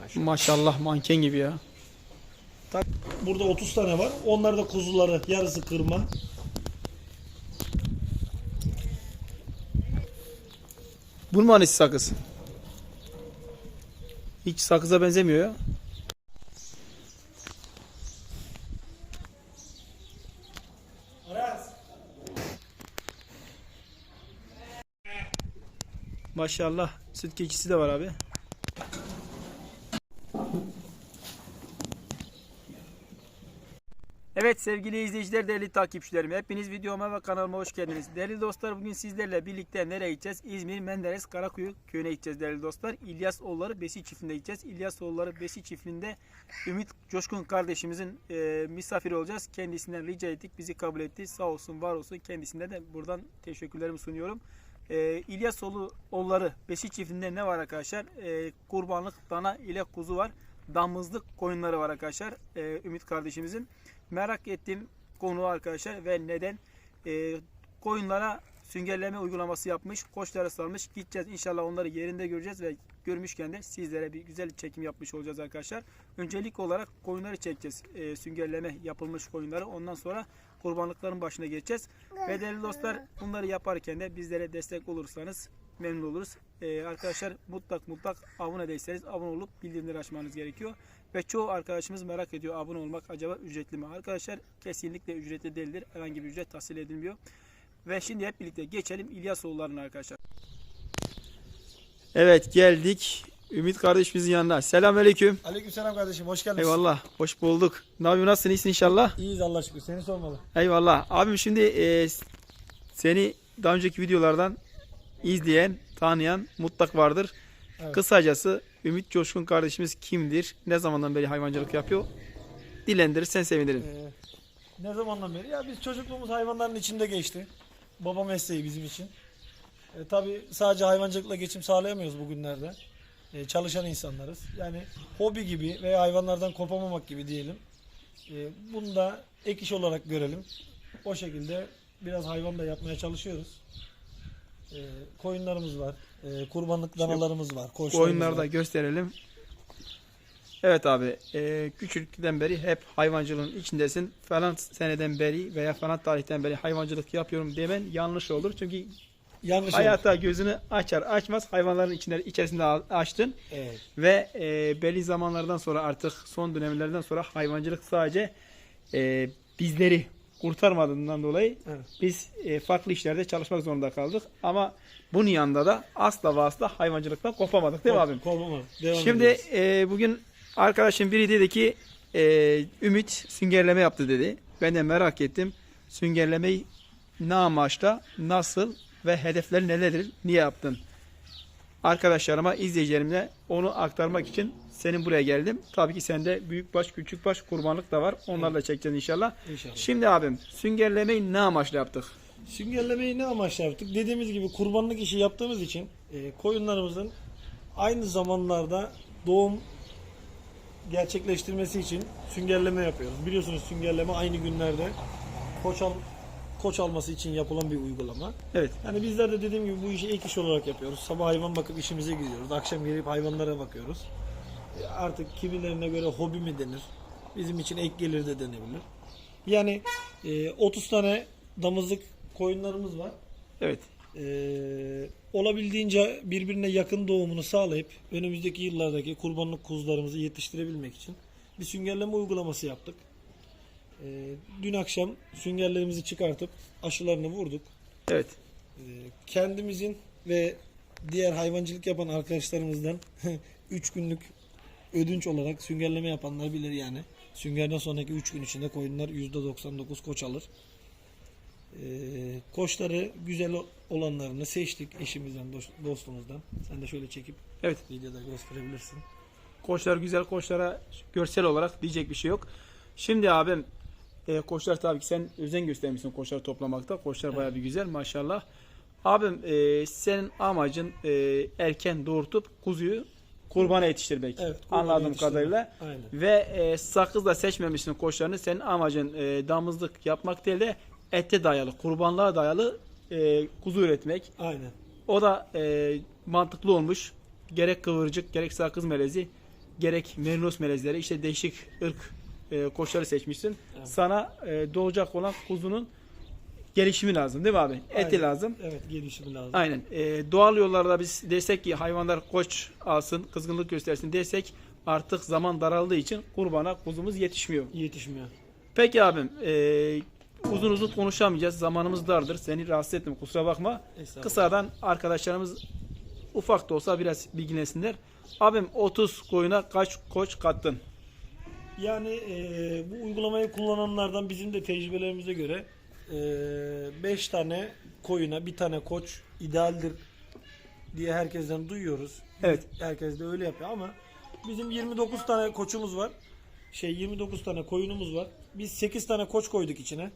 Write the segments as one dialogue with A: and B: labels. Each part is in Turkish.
A: Maşallah.
B: Maşallah manken gibi ya.
A: Burada 30 tane var. Onlar da kuzuları. Yarısı kırma.
B: Bu mu annesi sakız? Hiç sakıza benzemiyor ya. Maşallah süt keçisi de var abi. Evet sevgili izleyiciler, değerli takipçilerim. Hepiniz videoma ve kanalıma hoş geldiniz. Değerli dostlar bugün sizlerle birlikte nereye gideceğiz? İzmir Menderes Karakuyu köyüne gideceğiz değerli dostlar. İlyas Oğulları Besi Çiftliği'ne gideceğiz. İlyas Oğulları Besi Çiftliği'nde Ümit Coşkun kardeşimizin e, misafiri olacağız. Kendisinden rica ettik. Bizi kabul etti. Sağ olsun var olsun. Kendisine de buradan teşekkürlerimi sunuyorum. E, İlyas Oğlu, Oğulları Besi Çiftliği'nde ne var arkadaşlar? E, kurbanlık dana ile kuzu var. Damızlık koyunları var arkadaşlar. E, Ümit kardeşimizin. Merak ettiğim konu arkadaşlar ve neden? E, koyunlara süngerleme uygulaması yapmış. Koçlara salmış. Gideceğiz inşallah onları yerinde göreceğiz ve görmüşken de sizlere bir güzel çekim yapmış olacağız arkadaşlar. Öncelik olarak koyunları çekeceğiz. E, süngerleme yapılmış koyunları. Ondan sonra kurbanlıkların başına geçeceğiz. Ve değerli dostlar bunları yaparken de bizlere destek olursanız memnun oluruz. Ee, arkadaşlar mutlak mutlak abone değilseniz abone olup bildirimleri açmanız gerekiyor. Ve çoğu arkadaşımız merak ediyor abone olmak acaba ücretli mi? Arkadaşlar kesinlikle ücretli değildir. Herhangi bir ücret tahsil edilmiyor. Ve şimdi hep birlikte geçelim İlyas oğullarına arkadaşlar. Evet geldik Ümit kardeşimizin yanına. Selamünaleyküm.
A: Aleykümselam kardeşim. Hoş geldin.
B: Eyvallah. Hoş bulduk. Ne yapıyorsun? Nasılsın? İyisin inşallah.
A: İyiyiz Allah şükür. Seni sormalı.
B: Eyvallah. Abim şimdi e, seni daha önceki videolardan izleyen, tanıyan mutlak vardır.
A: Evet.
B: Kısacası Ümit Coşkun kardeşimiz kimdir? Ne zamandan beri hayvancılık yapıyor? Dilendirirsen sevinirim.
A: Ee, ne zamandan beri? Ya biz çocukluğumuz hayvanların içinde geçti. Baba mesleği bizim için. E, tabii sadece hayvancılıkla geçim sağlayamıyoruz bugünlerde. E, çalışan insanlarız. Yani hobi gibi veya hayvanlardan kopamamak gibi diyelim. E, bunu da ek iş olarak görelim. O şekilde biraz hayvan da yapmaya çalışıyoruz. E, koyunlarımız var. E, kurbanlık danalarımız var.
B: Koyunları da
A: var.
B: gösterelim. Evet abi, e, küçüklükten beri hep hayvancılığın içindesin. Falan seneden beri veya falan tarihten beri hayvancılık yapıyorum demen yanlış olur. Çünkü
A: Yanlış
B: hayata gözünü açar açmaz hayvanların içinde, içerisinde açtın.
A: Evet.
B: Ve e, belli zamanlardan sonra artık son dönemlerden sonra hayvancılık sadece e, bizleri kurtarmadığından dolayı
A: Evet.
B: biz e, farklı işlerde çalışmak zorunda kaldık. Ama bunun yanında da asla ve asla hayvancılıktan kopamadık değil mi abim?
A: Kovmamalı. Devam
B: Şimdi
A: ediyoruz.
B: e, bugün arkadaşım biri dedi ki e, Ümit süngerleme yaptı dedi. Ben de merak ettim. Süngerlemeyi ne amaçla, nasıl ve hedefleri nelerdir, niye yaptın? Arkadaşlarıma, izleyicilerimle onu aktarmak için senin buraya geldim. Tabii ki sende büyükbaş, küçükbaş kurbanlık da var. Onlarla çekeceğiz inşallah.
A: İnşallah.
B: Şimdi abim süngerlemeyi ne amaçla yaptık?
A: Süngerlemeyi ne amaçla yaptık? Dediğimiz gibi kurbanlık işi yaptığımız için e, koyunlarımızın aynı zamanlarda doğum gerçekleştirmesi için süngerleme yapıyoruz. Biliyorsunuz süngerleme aynı günlerde koç, al, koç alması için yapılan bir uygulama.
B: Evet.
A: Yani bizler de dediğim gibi bu işi ek iş olarak yapıyoruz. Sabah hayvan bakıp işimize gidiyoruz. Akşam gelip hayvanlara bakıyoruz. E, Artık kimilerine göre hobi mi denir? Bizim için ek gelir de denebilir. Yani e, 30 tane damızlık koyunlarımız var.
B: Evet.
A: Ee, olabildiğince birbirine yakın doğumunu sağlayıp önümüzdeki yıllardaki kurbanlık kuzularımızı yetiştirebilmek için bir süngerleme uygulaması yaptık. Ee, dün akşam süngerlerimizi çıkartıp aşılarını vurduk.
B: Evet.
A: Ee, kendimizin ve diğer hayvancılık yapan arkadaşlarımızdan 3 günlük ödünç olarak süngerleme yapanlar bilir yani. Süngerden sonraki 3 gün içinde koyunlar %99 koç alır. Ee, koçları güzel olanlarını seçtik eşimizden, dost- dostumuzdan. Sen de şöyle çekip
B: Evet.
A: videoda gösterebilirsin.
B: Koçlar güzel koçlara görsel olarak diyecek bir şey yok. Şimdi abim e, koçlar tabii ki sen özen göstermişsin koçları toplamakta. Koçlar bayağı bir güzel maşallah. Abim e, senin amacın e, erken doğurtup kuzuyu kurbana yetiştirmek.
A: Evet, kurbana
B: Anladığım
A: yetiştirmek.
B: kadarıyla.
A: Aynen.
B: Ve e, sakızla seçmemişsin koçlarını. Senin amacın e, damızlık yapmak değil de ete dayalı, kurbanlığa dayalı e, kuzu üretmek.
A: Aynen.
B: O da e, mantıklı olmuş. Gerek kıvırcık gerek sakız melezi gerek merinos melezleri işte değişik ırk e, koçları seçmişsin.
A: Evet.
B: Sana e, doğacak olan kuzunun gelişimi lazım değil mi abi? Eti
A: Aynen.
B: lazım.
A: Evet gelişimi lazım.
B: Aynen. E, doğal yollarda biz desek ki hayvanlar koç alsın, kızgınlık göstersin desek artık zaman daraldığı için kurbana kuzumuz yetişmiyor.
A: Yetişmiyor.
B: Peki abim, e, uzun uzun konuşamayacağız. Zamanımız dardır. Seni rahatsız ettim. Kusura bakma. Kısadan arkadaşlarımız ufak da olsa biraz bilgilensinler. Abim 30 koyuna kaç koç kattın?
A: Yani e, bu uygulamayı kullananlardan bizim de tecrübelerimize göre 5 tane koyuna bir tane koç idealdir diye herkesten duyuyoruz.
B: Evet.
A: Herkes de öyle yapıyor ama bizim 29 tane koçumuz var. Şey 29 tane koyunumuz var. Biz 8 tane koç koyduk içine.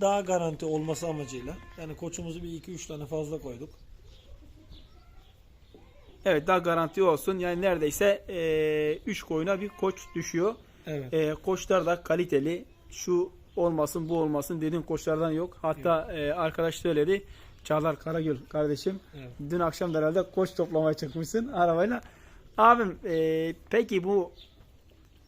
A: Daha garanti olması amacıyla. Yani koçumuzu bir 2-3 tane fazla koyduk.
B: Evet daha garanti olsun. Yani neredeyse 3 koyuna bir koç düşüyor.
A: Evet.
B: E, koçlar da kaliteli. Şu olmasın bu olmasın dediğin koçlardan yok. Hatta e, arkadaş söyledi. Çağlar Karagül kardeşim.
A: Evet.
B: Dün akşam da herhalde koç toplamaya çıkmışsın arabayla. Abim e, peki bu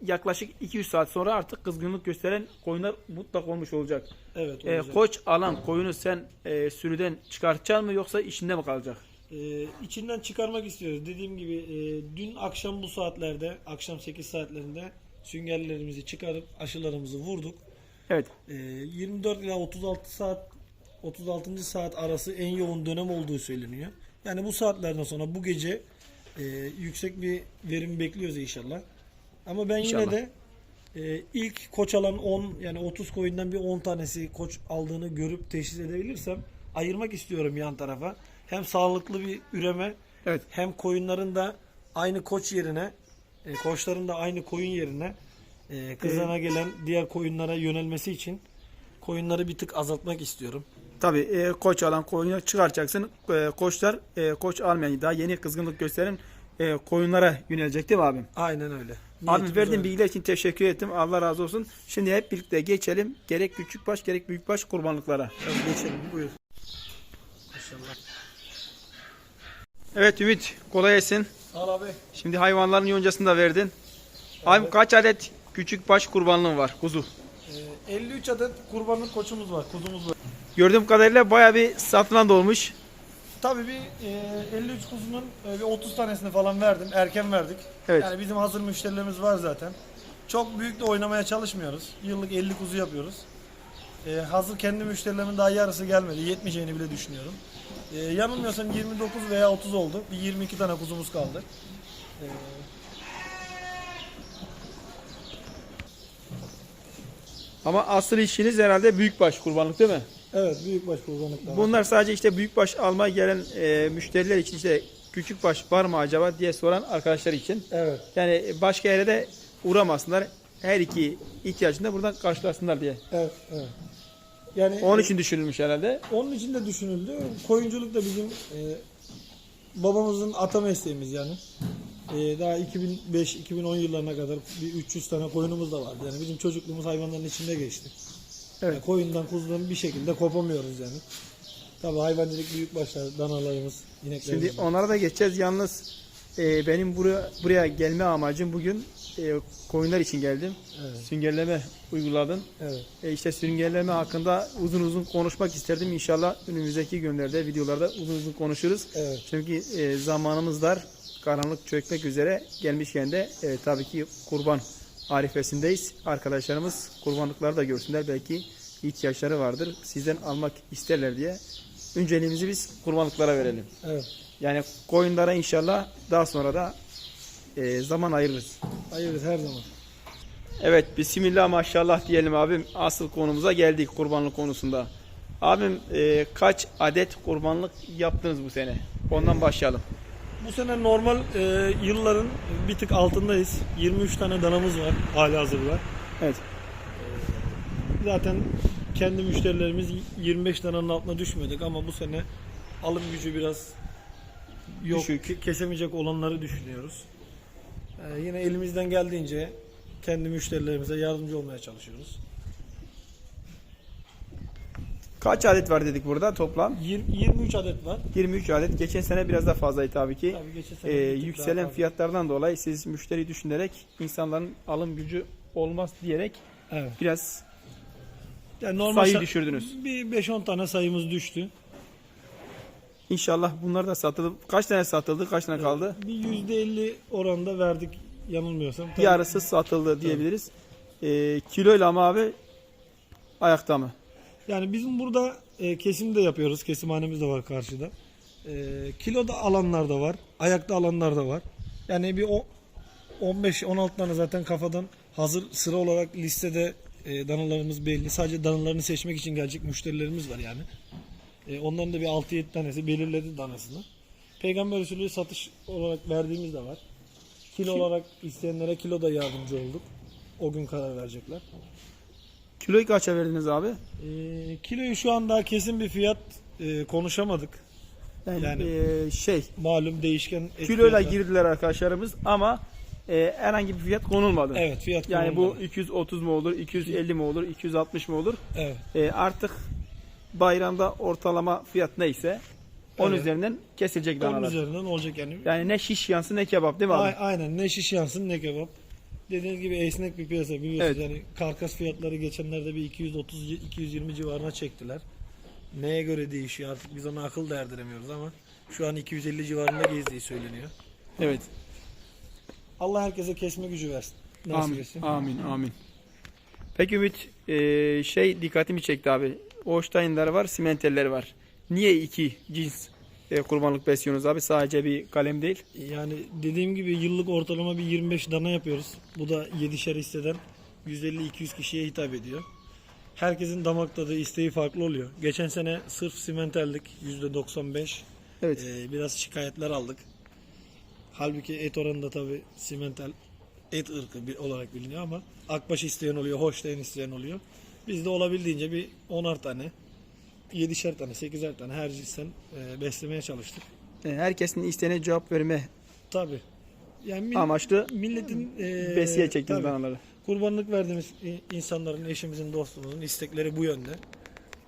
B: yaklaşık 200 saat sonra artık kızgınlık gösteren koyunlar mutlak olmuş olacak.
A: Evet.
B: E,
A: olacak.
B: koç alan koyunu sen e, sürüden çıkartacaksın mı yoksa içinde mi kalacak?
A: Ee, içinden çıkarmak istiyoruz. Dediğim gibi e, dün akşam bu saatlerde, akşam 8 saatlerinde süngerlerimizi çıkarıp aşılarımızı vurduk.
B: Evet.
A: Ee, 24 ila 36 saat 36. saat arası en yoğun dönem olduğu söyleniyor. Yani bu saatlerden sonra bu gece e, yüksek bir verim bekliyoruz inşallah. Ama ben
B: İnşallah.
A: yine de e, ilk koç alan 10 yani 30 koyundan bir 10 tanesi koç aldığını görüp teşhis edebilirsem ayırmak istiyorum yan tarafa. Hem sağlıklı bir üreme
B: Evet.
A: hem koyunların da aynı koç yerine e, koçların da aynı koyun yerine e, kızana gelen diğer koyunlara yönelmesi için koyunları bir tık azaltmak istiyorum.
B: Tabii e, koç alan koyunu çıkaracaksın. E, koçlar e, koç almayan daha yeni kızgınlık gösteren e, koyunlara yönelecek değil mi abim?
A: Aynen öyle. Niyetimiz
B: verdiğin bilgiler için teşekkür ettim. Allah razı olsun. Şimdi hep birlikte geçelim. Gerek küçük baş gerek büyük baş kurbanlıklara.
A: Hadi geçelim buyur. Maşallah.
B: Evet Ümit kolay gelsin.
A: Al abi.
B: Şimdi hayvanların yoncasını da verdin. Abim kaç adet küçük baş kurbanlığın var kuzu?
A: Ee, 53 adet kurbanlık koçumuz var, kuzumuz var.
B: Gördüğüm kadarıyla baya bir satılan da olmuş.
A: Tabii bir e, 53 kuzunun e, bir 30 tanesini falan verdim. Erken verdik.
B: Evet.
A: Yani bizim hazır müşterilerimiz var zaten. Çok büyük de oynamaya çalışmıyoruz. Yıllık 50 kuzu yapıyoruz. E, hazır kendi müşterilerimin daha yarısı gelmedi. Yetmeyeceğini bile düşünüyorum. E, yanılmıyorsam 29 veya 30 oldu. Bir 22 tane kuzumuz kaldı. E,
B: Ama asıl işiniz herhalde büyük baş kurbanlık değil mi?
A: evet büyükbaş kurbanlıklar.
B: Bunlar sadece işte büyük baş almaya gelen e, müşteriler için işte küçük baş var mı acaba diye soran arkadaşlar için.
A: Evet.
B: Yani başka yere de uğramasınlar. Her iki ihtiyacını da buradan karşılasınlar diye.
A: Evet, evet. Yani
B: Onun için düşünülmüş herhalde.
A: Onun için de düşünüldü. Koyunculuk da bizim e, babamızın ata mesleğimiz yani. E, daha 2005-2010 yıllarına kadar bir 300 tane koyunumuz da vardı. Yani bizim çocukluğumuz hayvanların içinde geçti.
B: Evet.
A: Yani koyundan kuzudan bir şekilde kopamıyoruz yani. Tabii hayvancılık büyük başlar, danalarımız, ineklerimiz.
B: Şimdi onlara da geçeceğiz. Yalnız e, benim buraya buraya gelme amacım bugün e, koyunlar için geldim.
A: Evet,
B: Süngerleme uyguladın.
A: evet.
B: E, işte süngerleme hakkında uzun uzun konuşmak isterdim. İnşallah önümüzdeki günlerde videolarda uzun uzun konuşuruz.
A: Evet.
B: Çünkü e, zamanımız dar. Karanlık çökmek üzere gelmişken de e, tabii ki kurban arifesindeyiz. Arkadaşlarımız kurbanlıkları da görsünler. Belki ihtiyaçları vardır. Sizden almak isterler diye. Önceliğimizi biz kurbanlıklara verelim.
A: Evet.
B: Yani koyunlara inşallah daha sonra da e, zaman ayırırız.
A: Hayırlısı her zaman.
B: Evet Bismillah maşallah diyelim abim. Asıl konumuza geldik kurbanlık konusunda. Abim e, kaç adet kurbanlık yaptınız bu sene? Ondan başlayalım.
A: Bu sene normal e, yılların bir tık altındayız. 23 tane danamız var hali hazırda.
B: Evet.
A: Zaten kendi müşterilerimiz 25 dananın altına düşmedik ama bu sene alım gücü biraz yok.
B: Düşük.
A: ke- Kesemeyecek olanları düşünüyoruz. Ee, yine elimizden geldiğince kendi müşterilerimize yardımcı olmaya çalışıyoruz.
B: Kaç adet var dedik burada toplam?
A: 20, 23 adet var.
B: 23 adet. Geçen sene biraz daha fazlaydı tabii ki.
A: Tabii geçen sene
B: Ee,
A: daha
B: yükselen
A: fazla.
B: fiyatlardan dolayı siz müşteri düşünerek insanların alım gücü olmaz diyerek
A: Evet.
B: biraz
A: Yani normal
B: sayı
A: sa-
B: düşürdünüz.
A: Bir 5-10 tane sayımız düştü.
B: İnşallah bunlar da satıldı. Kaç tane satıldı? Kaç tane kaldı?
A: Bir %50 oranda verdik yanılmıyorsam. Tabii-
B: Yarısı satıldı diyebiliriz. Ee, kiloyla ama abi ayakta mı?
A: Yani bizim burada e, kesim de yapıyoruz. Kesimhanemiz de var karşıda. E, kilo da alanlar da var. Ayakta alanlar da var. Yani bir o 15-16 tane zaten kafadan hazır sıra olarak listede e, danalarımız belli. Sadece danalarını seçmek için gelecek müşterilerimiz var yani. E, onların da bir 6-7 tanesi belirledi danasını. Peygamber usulü satış olarak verdiğimiz de var. Kilo olarak isteyenlere kilo da yardımcı olduk. O gün karar verecekler.
B: Kiloyu kaça verdiniz abi?
A: E, kiloyu şu an daha kesin bir fiyat e, konuşamadık.
B: Yani,
A: Yani-
B: ee, şey
A: Malum değişken et
B: kiloyla
A: fiyatı-
B: girdiler arkadaşlarımız ama ee, herhangi bir fiyat konulmadı.
A: Evet fiyat
B: Yani bu
A: konulmadı.
B: 230 mu olur, 250 mi olur, 260 mı olur?
A: Evet.
B: Ee, artık bayramda ortalama fiyat neyse onun
A: Evet.
B: üzerinden kesilecek
A: Onun
B: danalar.
A: üzerinden olacak yani.
B: Yani ne şiş yansın ne kebap değil mi abi?
A: A- aynen ne şiş yansın ne kebap. Dediğiniz gibi esnek bir piyasa biliyorsunuz
B: Evet.
A: yani karkas fiyatları geçenlerde bir 230 220 civarına çektiler. Neye göre değişiyor artık biz ona akıl da erdiremiyoruz ama şu an 250 civarında gezdiği söyleniyor.
B: Evet.
A: Allah herkese kesme gücü versin. Nasip
B: Amin.
A: etsin.
B: Amin. Amin. Peki Ümit ee, şey dikkatimi çekti abi. Holstein'ler var, simenteller var. Niye iki cins e, kurbanlık besliyorsunuz abi? Sadece bir kalem değil.
A: Yani dediğim gibi yıllık ortalama bir 25 dana yapıyoruz. Bu da 7'şer hisseden 150-200 kişiye hitap ediyor. Herkesin damak tadı, isteği farklı oluyor. Geçen sene sırf simenteldik %95.
B: Evet.
A: Ee, biraz şikayetler aldık. Halbuki et oranında tabi simental et ırkı olarak biliniyor ama akbaş isteyen oluyor, hoşlayan isteyen oluyor. Biz de olabildiğince bir 10'ar tane, 7'şer tane, 8'er tane her cinsten e, beslemeye çalıştık.
B: E, herkesin isteğine cevap verme
A: Tabi. Yani mil-
B: amaçlı
A: milletin e,
B: besiye çektiniz
A: tabii,
B: danaları.
A: kurbanlık verdiğimiz insanların, eşimizin, dostumuzun istekleri bu yönde.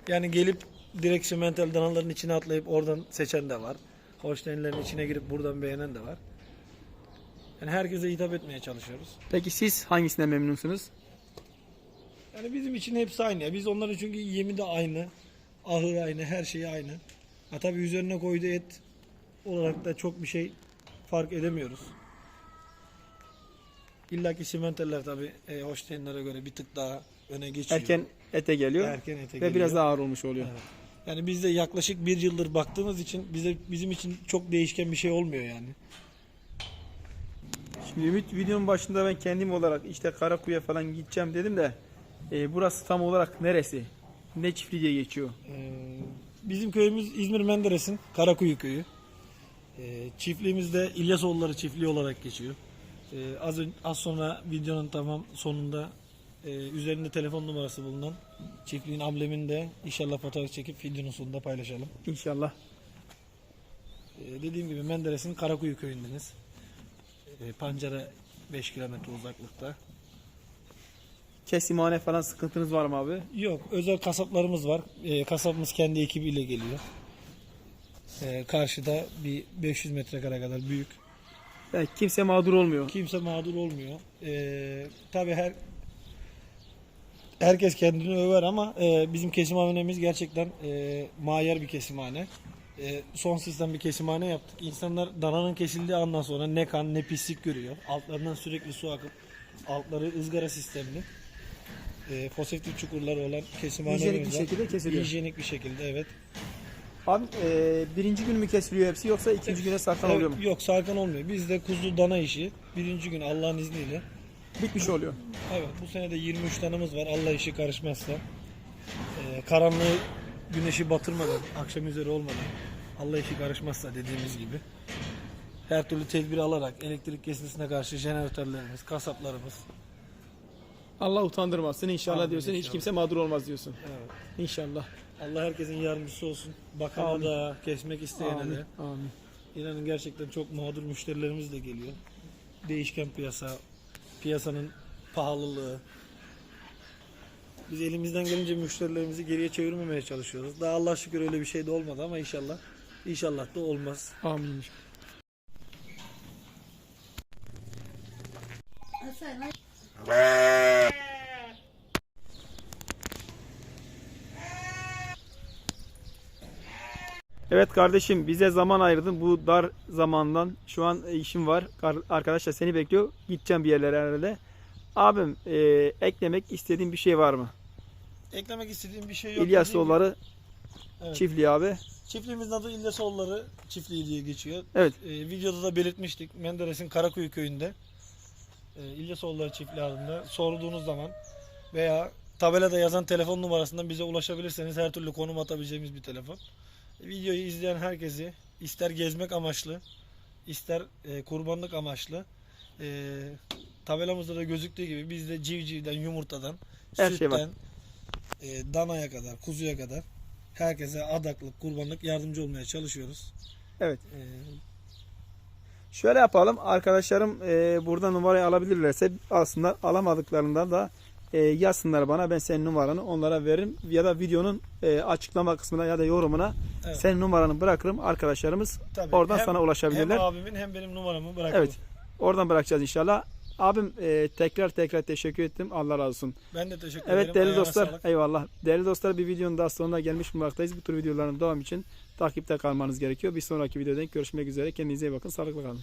A: Yani gelip direkt simental danaların içine atlayıp oradan seçen de var. Holsteinlerin içine girip buradan beğenen de var. Yani herkese hitap etmeye çalışıyoruz.
B: Peki siz hangisine memnunsunuz?
A: Yani bizim için hepsi aynı. ya. Biz onların çünkü yemi de aynı. Ahırı aynı, her şeyi aynı. Ha tabii üzerine koyduğu et olarak da çok bir şey fark edemiyoruz. İlla ki simentaller tabii e, Holsteinlere göre bir tık daha öne geçiyor.
B: Erken ete geliyor
A: Erken ete
B: ve
A: geliyor.
B: biraz daha ağır olmuş oluyor.
A: Evet. Yani biz de yaklaşık bir yıldır baktığımız için bize bizim için çok değişken bir şey olmuyor yani.
B: Şimdi Ümit videonun başında ben kendim olarak işte Karakuyu'ya falan gideceğim dedim de e, burası tam olarak neresi? Ne çiftliği diye geçiyor?
A: Ee, bizim köyümüz İzmir Menderes'in Karakuyu köyü. Ee, çiftliğimiz de İlyasoğulları çiftliği olarak geçiyor. Ee, az, ön- az sonra videonun tamam sonunda e, üzerinde telefon numarası bulunan çiftliğin amblemini de inşallah fotoğraf çekip videonun sonunda paylaşalım.
B: İnşallah.
A: Ee, dediğim gibi Menderes'in Karakuyu köyündeniz. Ee, Pancara 5 kilometre uzaklıkta.
B: Kesimhane falan sıkıntınız var mı abi?
A: Yok, özel kasaplarımız var. Ee, kasabımız kendi ekibiyle geliyor. Ee, karşıda bir 500 metrekare kadar büyük.
B: Yani kimse mağdur olmuyor.
A: Kimse mağdur olmuyor. Ee, tabii her herkes kendini över ama e, bizim kesimhanemiz gerçekten e, mayer bir kesimhane. E, son sistem bir kesimhane yaptık. İnsanlar dananın kesildiği andan sonra ne kan ne pislik görüyor. Altlarından sürekli su akıp altları ızgara sistemli. E, foseptik çukurları olan kesimhanelerimiz
B: Hijyenik bir
A: var.
B: şekilde kesiliyor.
A: Hijyenik bir şekilde evet.
B: Abi e, birinci gün mü kesiliyor hepsi yoksa ikinci güne sarkan oluyor mu?
A: Yok sarkan olmuyor. Bizde kuzu dana işi birinci gün Allah'ın izniyle
B: Bitmiş oluyor.
A: Evet bu sene de 23 tanımız var Allah işi karışmazsa. Ee, karanlığı güneşi batırmadan, akşam üzeri olmadan Allah işi karışmazsa dediğimiz gibi. Her türlü tedbir alarak elektrik kesintisine karşı jeneratörlerimiz, kasaplarımız.
B: Allah utandırmasın inşallah
A: Amin,
B: diyorsun. Hiç
A: inşallah.
B: kimse mağdur olmaz diyorsun.
A: Evet.
B: İnşallah.
A: Allah herkesin yardımcısı olsun. Bakana
B: Amin.
A: da, kesmek isteyene
B: Amin.
A: de.
B: Amin.
A: İnanın gerçekten çok mağdur müşterilerimiz de geliyor. Değişken piyasa, piyasanın pahalılığı. Biz elimizden gelince müşterilerimizi geriye çevirmemeye çalışıyoruz. Daha Allah şükür öyle bir şey de olmadı ama inşallah inşallah da olmaz.
B: Amin. Evet kardeşim bize zaman ayırdın bu dar zamandan. Şu an işim var. Arkadaşlar seni bekliyor. Gideceğim bir yerlere herhalde. Abim e, eklemek istediğin bir şey var mı?
A: Eklemek istediğim bir şey yok.
B: İlyas
A: gibi- Evet.
B: çiftliği abi.
A: Çiftliğimizin adı İlyas Oğulları Çiftliği diye geçiyor.
B: Evet.
A: Ee, videoda da belirtmiştik. Menderes'in Karakuyu köyünde. E, İlyas Oğulları Çiftliği adında sorduğunuz zaman veya tabelada yazan telefon numarasından bize ulaşabilirseniz her türlü konum atabileceğimiz bir telefon. Videoyu izleyen herkesi ister gezmek amaçlı, ister e, kurbanlık amaçlı e, tabelamızda da gözüktüğü gibi bizde civcivden, yumurtadan,
B: Her şey
A: sütten, e, danaya kadar, kuzuya kadar herkese adaklık, kurbanlık yardımcı olmaya çalışıyoruz.
B: Evet.
A: E,
B: Şöyle yapalım. Arkadaşlarım e, burada numarayı alabilirlerse aslında alamadıklarında da e, yazsınlar bana. Ben senin numaranı onlara veririm. Ya da videonun e, açıklama kısmına ya da yorumuna
A: Evet.
B: senin numaranı bırakırım. Arkadaşlarımız
A: Tabii.
B: oradan
A: Hem-
B: sana ulaşabilirler.
A: Hem abimin hem benim numaramı bırakalım.
B: Evet. Oradan bırakacağız inşallah. Abim e, tekrar tekrar teşekkür ettim. Allah razı olsun.
A: Ben de teşekkür
B: Evet
A: ederim.
B: değerli
A: Ayağına
B: dostlar.
A: sağlık.
B: Eyvallah. Değerli dostlar bir videonun daha sonuna gelmiş bulunmaktayız. Bu tür videoların devam için takipte kalmanız gerekiyor. Bir sonraki videoda görüşmek üzere. Kendinize iyi bakın. Sağlıklı kalın.